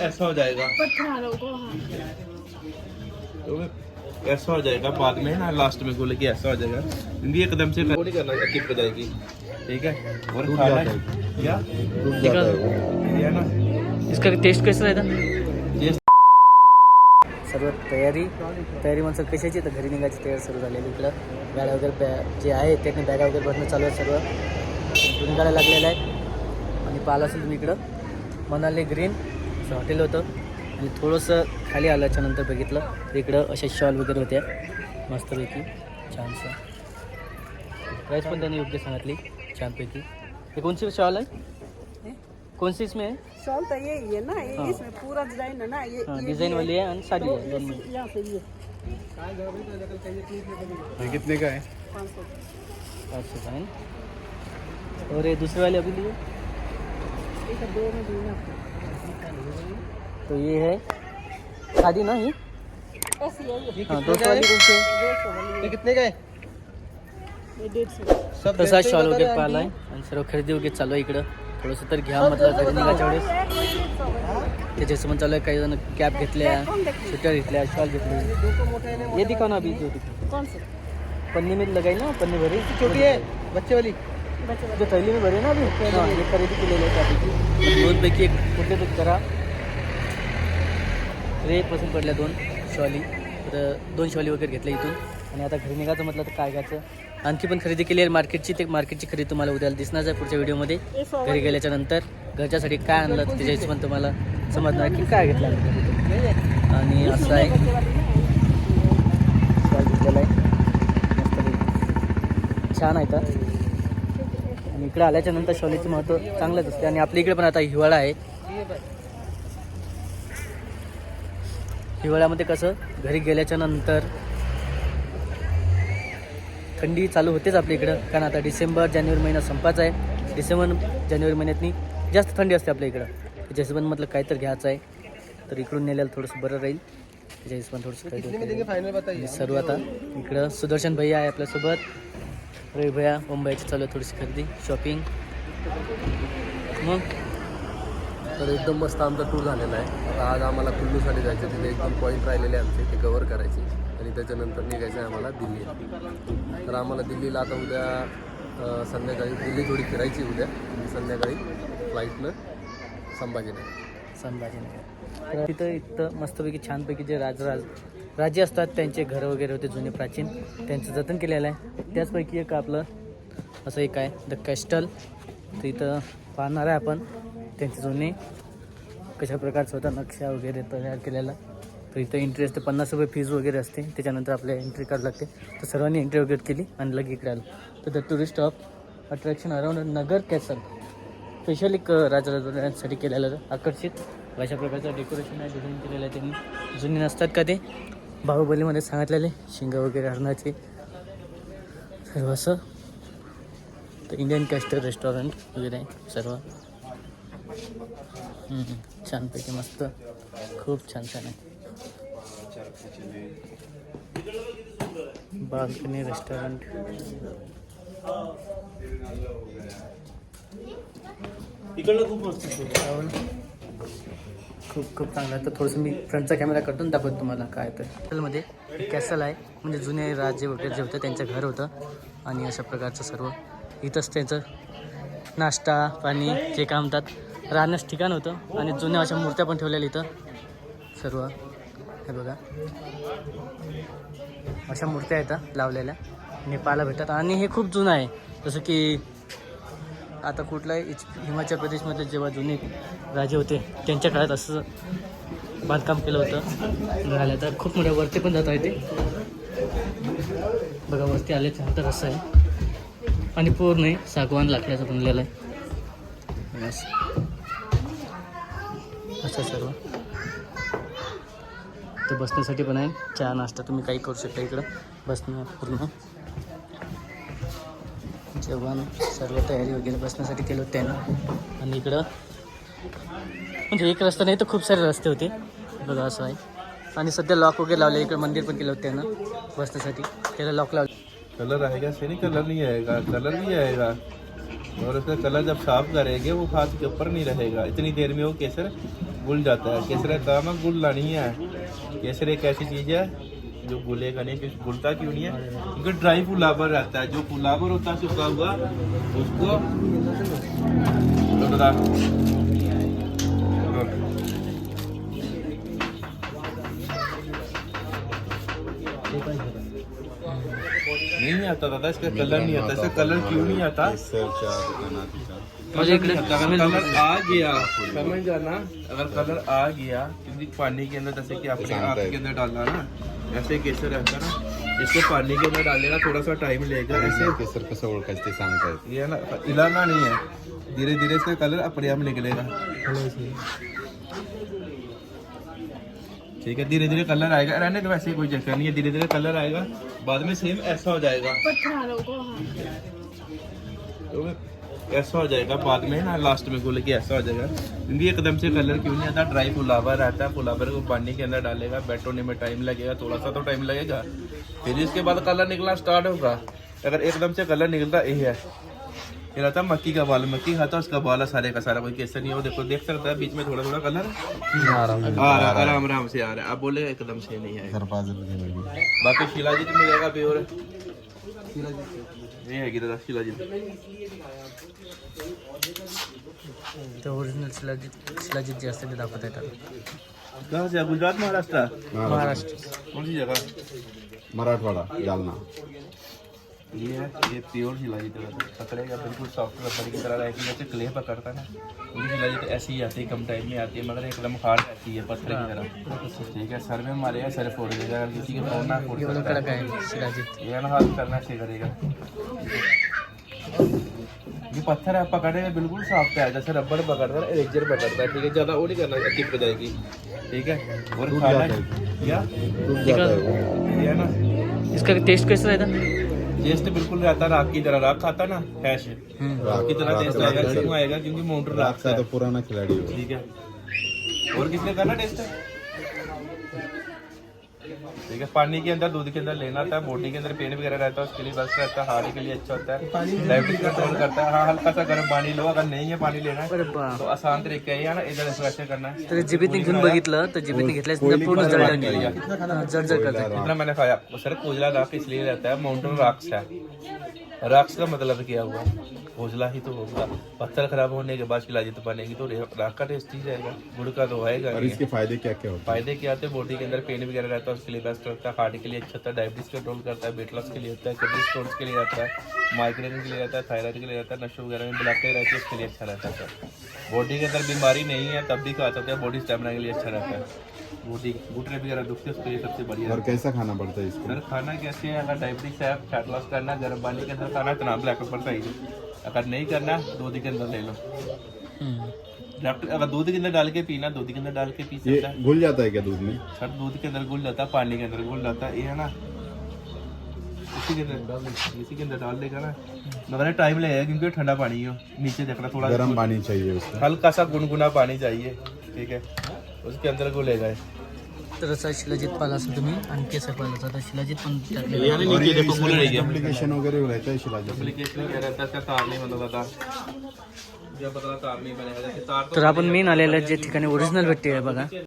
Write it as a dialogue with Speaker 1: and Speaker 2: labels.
Speaker 1: ऐसा हो जाएगा।
Speaker 2: पत्थरों को हाँ
Speaker 1: तो ऐसा हो जाएगा बाद में ना लास्ट में गोले की ऐसा हो जाएगा। क्योंकि एकदम से नहीं करना चिपक जाएगी। ठीक है? और खाना क्या?
Speaker 3: है। वो.
Speaker 1: ये है ना।
Speaker 4: इसका टेस्ट कसं राहता?
Speaker 1: ये
Speaker 4: सर्व तयारी तयारी म्हणजे कशाची तर घरी निघायची तयारी सुरू झालेली इकडं. गाड्या वगैरे बॅ जे आहे त्यांनी बॅगा वगैरे भरणं चालू आहे सर्व. गाड्या लागलेल्या आहेत. आणि पाहिलं असेल तुम्ही इकडं. मनाली ग्रीन. असं हॉटेल होतं. आणि थोडंसं खाली आल्याच्यानंतर बघितलं. तर इकडं अशा शॉल वगैरे होत्या मस्तपैकी. छानसं. प्राईस पण त्यांनी योग्य सांगितली. छानपैकी. हे कोणची शॉल आहे? कोणसी इसमें है
Speaker 2: शॉल तो यही है ना ये
Speaker 4: हाँ।
Speaker 2: इसमें पूरा डिजाइन है ना. ये
Speaker 4: हाँ
Speaker 2: ये-
Speaker 4: डिज़ाइन
Speaker 2: ये-
Speaker 4: वाली है आणि साडी
Speaker 2: तो
Speaker 4: आहे दोन
Speaker 2: इस- यहाँ से ये
Speaker 3: हे कितने का है
Speaker 2: पाँच सौ
Speaker 4: का और ये दूसरे वाले अभी लिए
Speaker 2: एक दो में देना
Speaker 4: तो ये है। शादी ना ये
Speaker 2: है? ये
Speaker 4: हाँ दो सौ वाली कौन सी है?
Speaker 2: डेढ़ सौ वाली है।
Speaker 3: कितने का
Speaker 2: ये सौ
Speaker 4: तसा शॉल वगैरे पाहिला आहे आणि सर्व खरेदी वगैरे चालू आहे इकडं थोडंसं तर घ्या म्हटलं घरी निघायच्या वेळेस त्याच्या हिशोबाने चालू आहे काही जण कॅप घेतल्या स्वेटर घेतल्या शॉल घेतली ये दिखा ना अभी जो पन्नी में लगाई ना पन्नी भरी।
Speaker 3: छोटी आहे बच्चे वाली।
Speaker 4: जो थैली में भरे ना खरेदी केलेली आहे त्यापैकी. दोनपैकी एक कुठले तरी करा. रे पसंत पडल्या दोन शॉली. तर दोन शॉली वगैरे घेतल्या इथून. आणि आता घरी निघायचं म्हटलं तर काय घ्यायचं? आणखी पण खरेदी केली आहे मार्केटची. ते मार्केटची खरेदी तुम्हाला उद्याला दिसणार आहे पुढच्या व्हिडिओमध्ये. घरी गेल्याच्यानंतर घरच्यासाठी काय आणलं त्याच्या हिशोबाने तुम्हाला समजणार की काय घेतलं. आणि असं आहे. घेतलेला आहे. छान आहे तर. इकडे आल्याच्यानंतर शॉलीचं महत्त्व चांगलंच असते आणि आपल्या इकडे पण आता हिवाळा आहे. हिवाळ्यामध्ये कसं घरी गेल्याच्यानंतर थंडी चालू होतेच आपल्या इकडं कारण आता डिसेंबर जानेवारी महिना संपायचा आहे. डिसेंबर जानेवारी महिन्यातनी जास्त थंडी असते आपल्या इकडं. त्याच्या हिशोबाने म्हटलं काय तर घ्यायचं आहे. तर इकडून नेल्याला थोडंसं बरं राहील. त्याच्या हिशोबाने थोडंसं सर्व आता इकडं सुदर्शन भैया आहे आपल्यासोबत. रवी भैया मुंबईची चालू आहे थोडीशी खरेदी शॉपिंग मग?
Speaker 3: तर एकदम मस्त आमचा टूर झालेला आहे. आता आज आम्हाला कुल्लूसाठी जायचं तिथे एकदम पॉईंट राहिलेले आमचे. ते कवर करायचे. आणि त्याच्यानंतर निघायचं आहे आम्हाला दिल्ली. तर आम्हाला दिल्लीला आता उद्या संध्याकाळी दिल्ली थोडी फिरायची उद्या. संध्याकाळी फ्लाईटनं संभाजीनगर.
Speaker 4: संभाजीनगर. तर तिथं इथं मस्तपैकी छानपैकी जे राजराज राजे असतात त्यांचे घरं वगैरे होते जुने प्राचीन. त्यांचं जतन केलेलं आहे. त्याचपैकी एक आपलं असं एक आहे द कॅस्टल तर इथं पाहणार आहे आपण त्यांचे जुने कशा प्रकारचं होता नक्षा वगैरे तयार केलेला. तर इथं एंट्री असते पन्नास रुपये फीज वगैरे असते. त्याच्यानंतर आपल्याला एंट्री करावं लागते. तर सर्वांनी एंट्री वगैरे केली आणि लगे इकडे आलो. तर the tourist of attraction around Nagar castle special एक राजराजांसाठी केलेलं आकर्षित. अशा प्रकारचं डेकोरेशन आहे डिझाईन केलेलं आहे त्यांनी. जुने नसतात का ते? बाहुबलीमध्ये सांगितलेले शिंगा वगैरे हरणाचे सर्व असं. तर इंडियन कॅस्टर रेस्टॉरंट वगैरे आहे सर्व. छानपैकी मस्त. खूप छान छान आहे. बाल्कनी रेस्टॉरंट
Speaker 1: इकडलं खूप मस्त
Speaker 4: खूप खूप चांगलं. आहे तर थोडंसं मी फ्रंटचा कॅमेरा कटून आणि दाखवतो तुम्हाला काय तर. हॉटेलमध्ये कॅसल आहे. म्हणजे जुने राजे वगैरे जे होते त्यांचं घर होतं. आणि अशा प्रकारचं सर्व. इथंच त्यांचं नाश्ता पाणी जे काय म्हणतात राहण्यास ठिकाण होतं. आणि जुन्या अशा मूर्त्या पण ठेवलेल्या इथं. सर्व. हे बघा. अशा मूर्त्या आहेत लावलेल्या. नेपाळला भेटतात. आणि हे खूप जुनं आहे. जसं की आता कुठलाही इच- हिमाचल प्रदेशमध्ये जेव्हा जुने राजे होते त्यांच्या काळात असं बांधकाम केलं होतं. झालं तर खूप मोठ्या वरती पण जात आहे ते. बघा वरती आल्याच्यानंतर असं आहे. आणि पूर्ण आहे सागवान लाकड्याचं बनलेलं आहे. असं सर्व. तर बसण्यासाठी पण आहे. चहा नाश्ता तुम्ही काही करू शकता इकडं. बसणं पूर्ण. जेवण सर्व तयारी वगैरे बसण्यासाठी केलं होतं त्यानं. आणि इकडं म्हणजे एक रस्ता नाही तर खूप सारे रस्ते होते. बघा असं आहे. आणि सध्या लॉक वगैरे लावले, इकडे मंदिर पण केलं होतं त्यानं बसण्यासाठी. त्याला लॉक लावले.
Speaker 1: कलर आएगा से कलर नहीं आएगा कलर नहीं आएगा और उसका कलर जब साफ़ करेंगे, वो हाथ के ऊपर नहीं रहेगा। इतनी देर में वो केसर गुल जाता है। केसर रहता ना गुलना नहीं है। केसर एक ऐसी चीज़ है जो गुलेगा नहीं, कुछ गुलता क्यों नहीं है? क्योंकि ड्राई फुलावर रहता है। जो फुलावर होता है, सूखा हुआ, उसको आता दादा इसका कलर नहीं आता इसका कलर क्यों नहीं आता?
Speaker 4: मुझे
Speaker 1: कलर आ गया समझ जाना अगर कलर आ गया क्योंकि पानी के अंदर जैसे कि आपने आग के अंदर डाला ना ऐसे केसर रहता ना इसको पानी के अंदर डालेगा थोड़ा सा टाइम लेगा ऐसे।
Speaker 5: केसर कसं ओळखायचं ते सांगतायत
Speaker 1: ये ना हिलाना नहीं है धीरे धीरे इसका कलर अपने आप निकलेगा। ठीक है, धीरे धीरे कलर आएगा। रहने तो वैसे कोई चक्कर नहीं है, धीरे धीरे कलर आएगा। बाद में सेम ऐसा हो जाएगा। तो ऐसा हो जाएगा बाद में ना लास्ट में गोले की ऐसा हो जाएगा। क्योंकि एकदम से कलर क्यों नहीं आता? ड्राई फुलावर रहता है फुलावर को पानी के अंदर डालेगा बैट होने में टाइम लगेगा थोड़ा सा तो टाइम लगेगा। फिर इसके बाद कलर निकलना स्टार्ट होगा। अगर एकदम से कलर निकलता ये है। ये रहता है मक्की का बाल मक्की खाता है उसका बाल सारे का सारा कोई केसर नहीं है देखो देख सकता है बीच में थोड़ा थोड़ा कलर आ रहा आराम आराम से आ रहा है। अब बोले एकदम से नहीं
Speaker 5: गेलं
Speaker 1: बाकी मिलेगा प्योर ये है
Speaker 4: ते ओरिजिनल शिलाजीत। शिलाजीत जे दाखवत येतात
Speaker 1: कहाँ से गुजरात महाराष्ट्र?
Speaker 4: महाराष्ट्र।
Speaker 1: कौन सी जगह?
Speaker 5: मराठवाडा जालना।
Speaker 1: ये है ये प्योर शिलाजीत है। पकड़ेगा बिल्कुल सॉफ्ट रबड़ की तरह रहेगी जैसे क्ले पकड़ता है ना। उनकी शिलाजीत ऐसी ही आती है कम टाइम में आती है मगर एकदम हार्ड रहती है पत्थर की तरह। ठीक है सर में मारेगा सर फोड़ देगा। किसी के फोड़ ना फोड़ है। ये ना हाथ करना करेगा। ये पत्थर है पकड़ेगा बिल्कुल सॉफ्ट है जैसे रबड़ पकड़ता है इरेजर पकड़ता है। ठीक है ज़्यादा वो नहीं करना टिप जाएगी। ठीक है और खाना क्या?
Speaker 5: है
Speaker 1: ये ना?
Speaker 4: इसका टेस्ट कैसा रहता
Speaker 1: टेस्ट बिल्कुल रहता है राख की तरह। राख खाता ना हैश राख की तरह टेस्ट आएगा क्यों आएगा? क्योंकि मोटर राख का
Speaker 5: तो पुराना खिलाडी है।
Speaker 1: ठीक है। और किसने करना टेस्ट ठीक है। पानी के अंदर दूध के अंदर लेना था बॉडी के अंदर पेन वगैरह रहता है उसके लिए बेस्ट रहता है हार्ट के लिए अच्छा होता है। डायबिटीज़ कंट्रोल करता है। हाँ हल्का सा गर्म पानी लो अगर नहीं है पानी लेना है तो आसान तरीका है ना इधर ऐसे ऐसे करना है।
Speaker 4: तर जिबीतने घेऊन बघितलं तर जिबीतने घेतल्यास पूर्ण हा, जळजळ करतात
Speaker 1: जितना मैंने खाया वो सर कोजला राख इसलिए रहता है माउंटेन राक्स है। राक्स का मतलब क्या हुआ कोजला ही तो होगा। पत्थर खराब होने के बाद शिलाजित बनेगी तो राख का टेस्ट ही जाएगा गुड़ का तो आएगा
Speaker 5: और इसके फ़ायदे क्या क्या होते
Speaker 1: फ़ायदे क्या होते हैं? बॉडी के अंदर पेन वगैरह रहता है उसके लिए बेस्ट रहता है। हार्ट के लिए अच्छा होता है डायबिटीज़ कंट्रोल करता है वेट लॉस के लिए होता है किडनी स्टोन्स के लिए रहता है माइग्रेन के लिए रहता है थायराइड के लिए रहता है नशो वगैरह में ब्लॉकेज रहती है उसके लिए अच्छा रहता है। बॉडी के अंदर बीमारी नहीं है तब भी खा सकते है बॉडी स्टेमिना के लिए अच्छा रहता है। बॉडी घुटने वगैरह दुखते हैं उसके लिए सबसे बढ़िया
Speaker 5: और कैसा खाना पड़ता है इसको?
Speaker 1: सर खाना कैसे है? अगर डायबिटीज़ है फैट लॉस करना है गर्म पानी के अंदर खाना है तो ब्लैक पेपर सही अगर नहीं करना है दूध के अंदर ले लो। डॉक्टर अगर दूध के अंदर डाल के पीना दूध के अंदर डाल के पी सकता है।
Speaker 5: घुल जाता है क्या दूध में?
Speaker 1: सर दूध के अंदर घुल जाता है पानी के अंदर घुल जाता है ये है ना। इसी के अंदर डाल इसी के अंदर डाल देगा ना। मगर टाइम लगेगा क्योंकि ठंडा पानी है। नीचे देखना थोड़ा
Speaker 5: गर्म पानी चाहिए उसका।
Speaker 1: हल्का सा गुनगुना पानी चाहिए। ठीक है उसके अंदर घुलेगा ये।
Speaker 4: तर असा शिलाजीत पाला असेल तुम्ही आणि केसर पाला तर शिलाजीत पण टाकलेलं
Speaker 1: ना नीचे देखो घुल रही है
Speaker 5: एप्लीकेशन वगैरह रहता है शिलाजी
Speaker 1: एप्लीकेशन क्या रहता है इसका तार नहीं बना था जब पता तार नहीं बनेगा जैसे तार तो
Speaker 4: तर आपण मेन आलेल्या जे ठिकाणी ओरिजिनल भेटते आहे बघा.